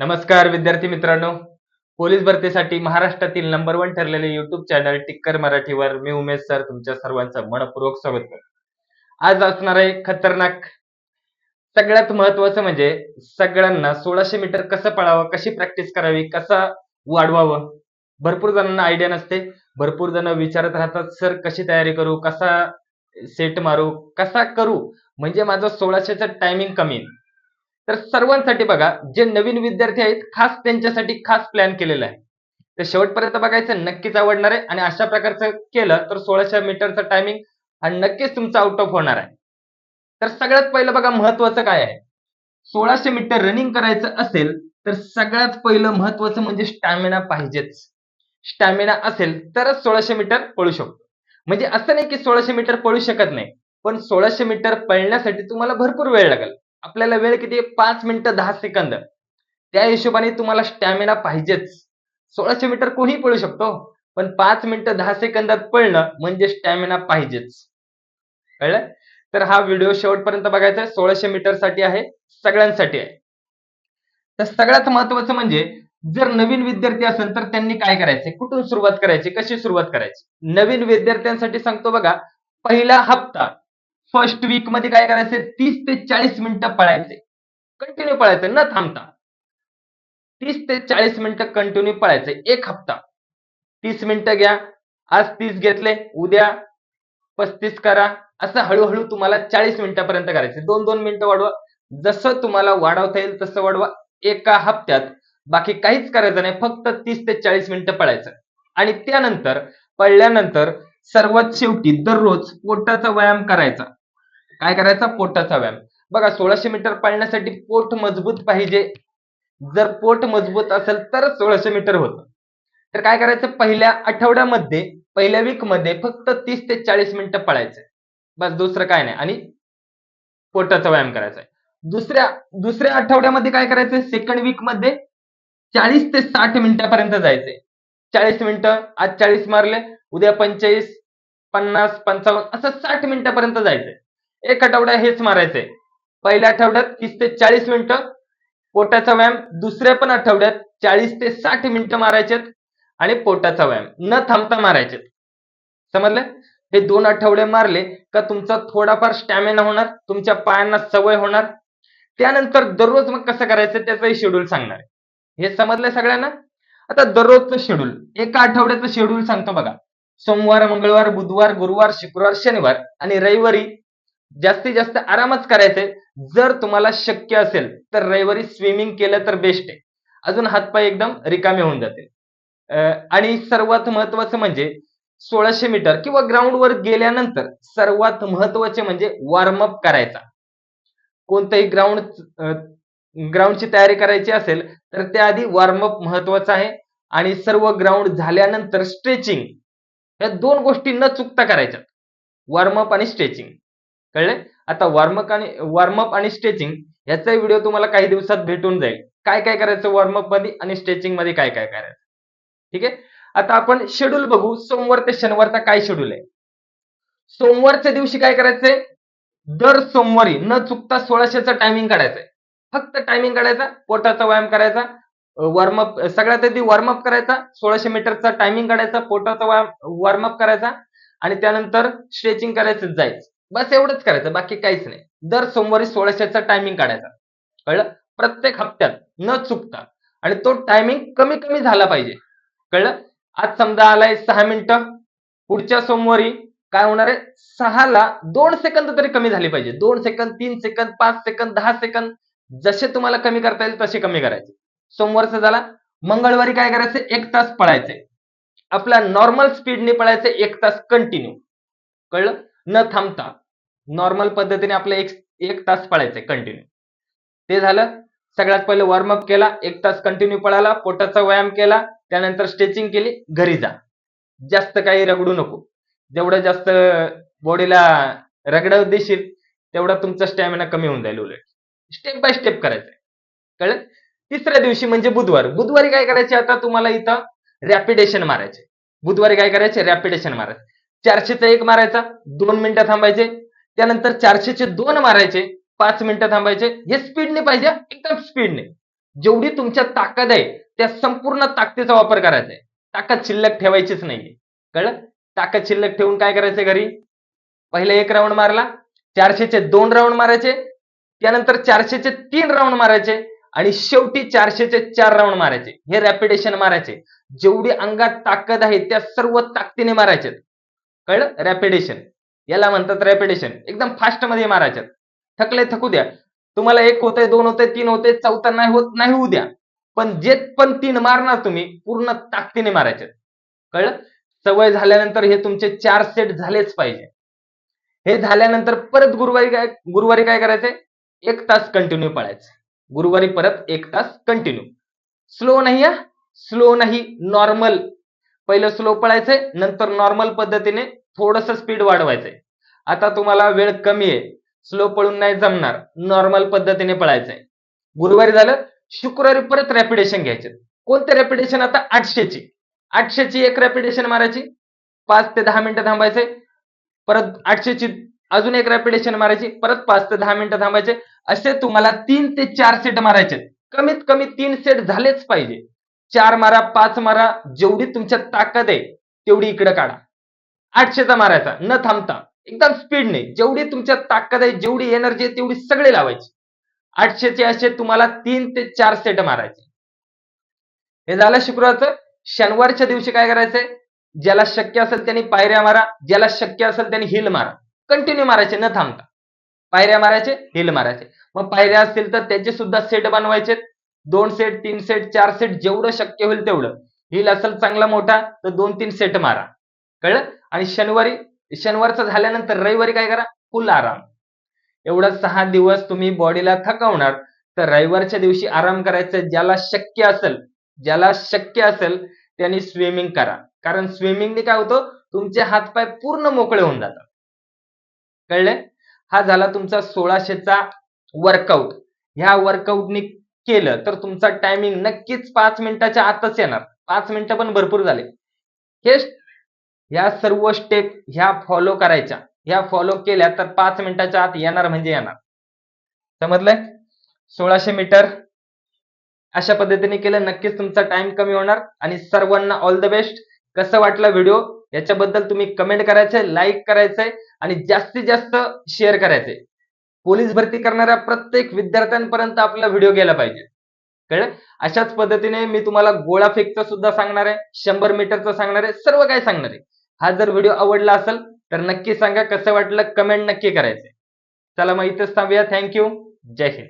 नमस्कार विद्यार्थी मित्रांनो. पोलीस भरतीसाठी महाराष्ट्रातील नंबर वन ठरलेले युट्यूब चॅनल टिक्कर मराठीवर मी उमेश सर तुमच्या सर्वांचं मनपूर्वक स्वागत करतो. आज असणार आहे खतरनाक. सगळ्यात महत्वाचं म्हणजे सगळ्यांना सोळाशे मीटर कसं पळावं कशी प्रॅक्टिस करावी कसं वाढवावं? भरपूर जणांना आयडिया नसते. भरपूर जण विचारत राहतात सर कशी तयारी करू? कसा सेट मारू? कसा करू? म्हणजे माझं सोळाशेचं टायमिंग कमी. आहे. तर सर्वांसाठी बघा जे नवीन विद्यार्थी आहेत खास त्यांच्यासाठी खास प्लॅन केलेला आहे. तर शेवटपर्यंत बघायचं नक्कीच आवडणार आहे. आणि अशा प्रकारचं केलं तर सोळाशे मीटरचं टायमिंग हा नक्कीच तुमचा आउट ऑफ होणार आहे. तर सगळ्यात पहिलं बघा महत्वाचं काय आहे? सोळाशे मीटर रनिंग करायचं असेल तर सगळ्यात पहिलं महत्वाचं म्हणजे स्टॅमिना पाहिजेच. स्टॅमिना असेल तरच सोळाशे मीटर पळू शकतो. म्हणजे असं नाही की सोळाशे मीटर पळू शकत नाही पण सोळाशे मीटर पळण्यासाठी तुम्हाला भरपूर वेळ लागेल. आपल्याला वेळ किती? पाच मिनिटं दहा सेकंद. त्या हिशोबाने तुम्हाला स्टॅमिना पाहिजेच. सोळाशे मीटर कोणी पळू शकतो पण पाच मिनिटं दहा सेकंदात पळणं म्हणजे स्टॅमिना पाहिजेच. कळलं? तर हा व्हिडिओ शेवटपर्यंत बघायचा आहे. सोळाशे मीटरसाठी आहे सगळ्यांसाठी आहे. तर सगळ्यात महत्वाचं म्हणजे जर नवीन विद्यार्थी असेल तर त्यांनी काय करायचे? कुठून सुरुवात करायची? कशी सुरुवात करायची? नवीन विद्यार्थ्यांसाठी सांगतो बघा पहिला हप्ता. फर्स्ट वीकमध्ये काय करायचे तीस ते चाळीस मिनिटं पळायचे कंटिन्यू पळायचं न थांबता. तीस ते चाळीस मिनिटं कंटिन्यू पळायचे एक हप्ता. तीस मिनिटं घ्या. आज तीस घेतले उद्या पस्तीस करा. असं हळूहळू तुम्हाला चाळीस मिनिटापर्यंत करायचे दोन दोन मिनिटं वाढवा. जसं तुम्हाला वाढवता येईल तसं वाढवा. एका हप्त्यात. बाकी काहीच करायचं नाही. फक्त तीस ते चाळीस मिनिटं पळायचं. आणि त्यानंतर पळल्यानंतर सर्वात शेवटी दररोज पोटाचा व्यायाम करायचा. काय करायचा? पोटाचा व्यायाम. बघा सोळाशे मीटर पळण्यासाठी पोट मजबूत पाहिजे. जर पोट मजबूत असेल तरच सोळाशे मीटर होतं. तर काय करायचं? पहिल्या आठवड्यामध्ये पहिल्या वीकमध्ये फक्त तीस ते चाळीस मिनिटं पळायचं. बस दुसरं काय नाही. आणि पोटाचा व्यायाम करायचा. आहे दुसऱ्या दुसऱ्या आठवड्यामध्ये काय करायचं? सेकंड वीकमध्ये चाळीस ते साठ मिनिटापर्यंत जायचंय चाळीस मिनिटं आज चाळीस मारले उद्या पंचेचाळीस पन्नास पंचावन्न असं साठ मिनिटापर्यंत जायचंय एक आठवडा हेच मारायचंय. पहिल्या आठवड्यात तीस ते चाळीस मिनिटं पोटाचा व्यायाम. दुसऱ्या पण आठवड्यात चाळीस ते साठ मिनिटं मारायचेत आणि पोटाचा व्यायाम. न थांबता मारायचेत. समजलं? हे दोन आठवडे मारले का तुमचा थोडाफार स्टॅमिना होणार तुमच्या पायांना सवय होणार. त्यानंतर दररोज मग कसं करायचं त्याचंही शेड्यूल सांगणार आहे. हे समजलंय सगळ्यांना? आता दररोजचं शेड्यूल एका आठवड्याचं शेड्यूल सांगतो बघा. सोमवार मंगळवार बुधवार गुरुवार शुक्रवार शनिवार आणि रविवारी जास्तीत जास्त आरामच करायचे जर तुम्हाला शक्य असेल तर रविवारी स्विमिंग केलं तर बेस्ट आहे. अजून हातपाय एकदम रिकामे होऊन जातील. आणि सर्वात महत्वाचं म्हणजे सोळाशे मीटर किंवा ग्राउंडवर गेल्यानंतर सर्वात महत्त्वाचे म्हणजे वॉर्मअप करायचा. कोणतंही ग्राउंड ग्राउंडची तयारी करायची असेल तर त्याआधी वॉर्मअप महत्वाचं आहे. आणि सर्व ग्राउंड झाल्यानंतर स्ट्रेचिंग या दोन गोष्टी न चुकता करायच्या वॉर्मअप आणि स्ट्रेचिंग कळले? आता वॉर्मअप आणि वॉर्मअप आणि स्ट्रेचिंग याचा व्हिडिओ तुम्हाला काही दिवसात भेटून जाईल. काय काय करायचं वॉर्मअपमध्ये आणि स्ट्रेचिंगमध्ये काय काय करायचं? ठीक आहे? आता आपण शेड्यूल बघू. सोमवार ते शनिवारचा काय शेड्यूल आहे? सोमवारच्या दिवशी काय करायचंय? दर सोमवारी न चुकता सोळाशेचा टायमिंग काढायचंय. फक्त टायमिंग काढायचा पोटाचा व्यायाम करायचा वॉर्मअप सगळ्यात आधी वॉर्मअप करायचा सोळाशे मीटरचा टायमिंग काढायचा पोटाचा व्यायाम वॉर्मअप करायचा आणि त्यानंतर स्ट्रेचिंग करायचं जायचं. बस एवढंच करायचं बाकी काहीच नाही. दर सोमवारी सोळाशेचा टायमिंग काढायचा. कळलं? प्रत्येक हप्त्यात न चुकता. आणि तो टायमिंग कमी कमी झाला पाहिजे. कळलं? आज समजा आलाय सहा मिनिटं. पुढच्या सोमवारी काय होणार आहे? सहाला दोन सेकंद तरी कमी झाले पाहिजे. दोन सेकंद तीन सेकंद पाच सेकंद दहा सेकंद जसे तुम्हाला कमी करता येईल तसे कमी करायचे. सोमवारचं झाला. मंगळवारी काय करायचं? एक तास पळायचे. आपला नॉर्मल स्पीडने पळायचं एक तास कंटिन्यू कळलं? न थांबता. नॉर्मल पद्धतीने आपलं एक एक तास पळायचंय कंटिन्यू ते झालं. सगळ्यात पहिले वॉर्मअप केला. एक तास कंटिन्यू पळाला. पोटाचा व्यायाम केला. त्यानंतर स्ट्रेचिंग केली. घरी जा. जास्त काही रगडू नको. जेवढं जास्त बॉडीला रगडव देशील तेवढा तुमचा स्टॅमिना कमी होऊन जाईल उलट. स्टेप बाय स्टेप करायचंय. कळलं? तिसऱ्या दिवशी म्हणजे बुधवार. बुधवारी काय करायचे आता तुम्हाला इथं? रॅपिडेशन मारायचे. बुधवारी काय करायचे? रॅपिडेशन मारायचे. चारशेचा एक मारायचा. दोन मिनिटं थांबायचे. त्यानंतर चारशेचे दोन मारायचे पाच मिनिटं थांबायचे. हे स्पीडने पाहिजे एकदम स्पीडने. जेवढी तुमच्या ताकद आहे त्या संपूर्ण ताकदीचा वापर करायचा आहे. ताकद शिल्लक ठेवायचीच नाहीये. कळलं? ताकद शिल्लक ठेवून काय करायचं घरी? पहिले एक राऊंड मारला चारशेचे दोन राऊंड मारायचे त्यानंतर चारशेचे तीन राऊंड मारायचे आणि शेवटी चारशेचे चार राऊंड मारायचे. हे रॅपिडेशन मारायचे. जेवढी अंगात ताकद आहे त्या सर्व ताकदीने मारायचे कळलं? रॅपिडेशन याला म्हणतात रॅपिडेशन एकदम फास्टमध्ये मारायच्यात थकले थकू द्या. तुम्हाला एक होतंय दोन होतंय तीन होतंय चौथा नाही होत नाही होऊ द्या. पण जे पण तीन मारणार तुम्ही पूर्ण ताकदीने मारायचे. कळलं? सवय झाल्यानंतर हे तुमचे चार सेट झालेच पाहिजे. हे झाल्यानंतर परत गुरुवारी काय गुरुवारी काय करायचंय? एक तास कंटिन्यू पळायचं. गुरुवारी परत एक तास कंटिन्यू स्लो नाही स्लो नाही नॉर्मल पहिलं स्लो पळायचंय नंतर नॉर्मल पद्धतीने थोडस स्पीड वाढवायचंय. आता तुम्हाला वेळ कमी आहे स्लो पळून नाही जमणार नॉर्मल पद्धतीने पळायचंय. गुरुवारी झालं शुक्रवारी परत रॅपिडेशन घ्यायचे. कोणते रॅपिडेशन आता आठशेची. आठशेची एक रॅपिडेशन मारायची. पाच ते दहा मिनिटं थांबायचे. परत आठशेची अजून एक रॅपिडेशन मारायची. परत पाच ते दहा मिनिटं थांबायचे. असे तुम्हाला तीन ते चार सेट मारायचे कमीत कमी तीन सेट झालेच पाहिजे. चार मारा पाच मारा जेवढी तुमच्या ताकद आहे तेवढी इकडे काढा. आठशेचा मारायचा न थांबता. एकदम स्पीडने जेवढी तुमच्या ताकद आहे जेवढी एनर्जी आहे तेवढी सगळे लावायची. आठशेचे असे तुम्हाला तीन ते चार सेट मारायचे. हे झालं शुक्रवारचं. शनिवारच्या दिवशी काय करायचंय? ज्याला शक्य असेल त्यांनी पायऱ्या मारा ज्याला शक्य असेल त्यांनी हिल मारा. कंटिन्यू मारायचे न थांबता. पायऱ्या मारायचे हिल मारायचे. मग पायऱ्या असतील तर त्याचे सुद्धा सेट बनवायचे दोन सेट तीन सेट चार सेट जेवढं शक्य होईल तेवढं. हिल असेल चांगला मोठा तर दोन तीन सेट मारा. कळलं? आणि शनिवारी शनिवारचं झाल्यानंतर रविवारी काय करा? फुल आराम. एवढा सहा दिवस तुम्ही बॉडीला थकवणार तर रविवारच्या दिवशी आराम करायचं ज्याला शक्य असेल ज्याला शक्य असेल त्यांनी स्विमिंग करा. कारण स्विमिंगने काय होतं? तुमचे हातपाय पूर्ण मोकळे होऊन जातात. कळले? हा झाला तुमचा सोळाशेचा वर्कआउट ह्या वर्कआउटने केलं तर तुमचा टायमिंग नक्कीच पाच मिनिटाच्या आतच येणार. पाच मिनिटं पण भरपूर झाले. हे ह्या सर्व स्टेप ह्या फॉलो करायच्या. ह्या फॉलो केल्या तर पाच मिनिटाच्या आत येणार म्हणजे येणार. समजलंय? सोळाशे मीटर अशा पद्धतीने केलं नक्कीच तुमचा टाइम कमी होणार. आणि सर्वांना ऑल द बेस्ट कसं वाटलं व्हिडिओ याच्याबद्दल तुम्ही कमेंट करायचंय लाईक करायचंय आणि जास्तीत जास्त शेअर करायचंय. पोलीस भरती करणाऱ्या प्रत्येक विद्यार्थ्यांपर्यंत आपला व्हिडिओ गेला पाहिजे. कळलं? अशाच पद्धतीने मी तुम्हाला गोळा फेकचा सुद्धा सांगणार आहे शंभर मीटरचा सांगणार आहे सर्व काय सांगणार आहे. हा जर व्हिडिओ आवडला असेल तर नक्की सांगा कसं वाटलं कमेंट नक्की करायचंय चला मग इथंच थांबूया. थँक्यू जय हिंद.